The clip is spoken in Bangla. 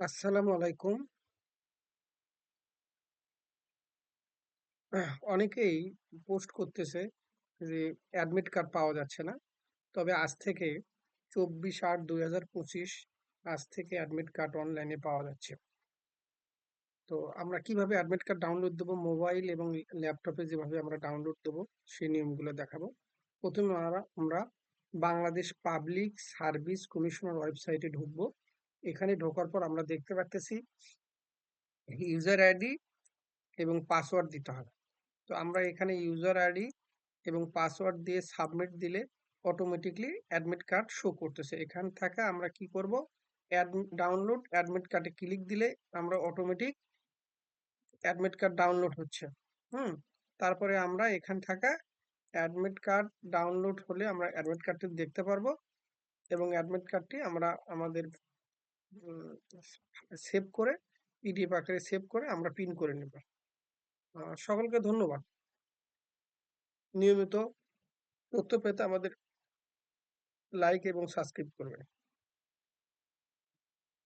আসসালামু আলাইকুম। অনেকেই পোস্ট করতেছে যে, অ্যাডমিট কার্ড পাওয়া যাচ্ছে না। তবে আজ থেকে ২৪-৮-২০২৫ আজ থেকে অ্যাডমিট কার্ড অনলাইনে পাওয়া যাচ্ছে। তো আমরা কীভাবে অ্যাডমিট কার্ড ডাউনলোড দেবো মোবাইল এবং ল্যাপটপে যেভাবে আমরা ডাউনলোড দেবো, সেই নিয়মগুলো দেখাবো। প্রথমে আমরা আমরা বাংলাদেশ পাবলিক সার্ভিস কমিশনের ওয়েবসাইটে ঢুকবো। এখানে ঢোকার পর আমরা দেখতে পারতেছি ইউজার আইডি এবং পাসওয়ার্ড দিতে হবে। তো আমরা এখানে ইউজার আইডি এবং পাসওয়ার্ড দিয়ে সাবমিট দিলে অটোমেটিকলি অ্যাডমিট কার্ড শো করতেছে। এখান থেকে আমরা কি করব? ডাউনলোড অ্যাডমিট কার্ডে ক্লিক দিলে আমরা অটোমেটিক অ্যাডমিট কার্ড ডাউনলোড হচ্ছে। হুম, তারপরে আমরা এখান থাকা অ্যাডমিট কার্ড ডাউনলোড হলে আমরা অ্যাডমিট কার্ডটি দেখতে পারব এবং অ্যাডমিট কার্ডটি আমরা আমাদের সেভ করে পিডিএফ আকারে সেভ করে আমরা প্রিন্ট করে নেব। সকলকে ধন্যবাদ। নিয়মিত তথ্য পেতে আমাদের লাইক এবং সাবস্ক্রাইব করবেন।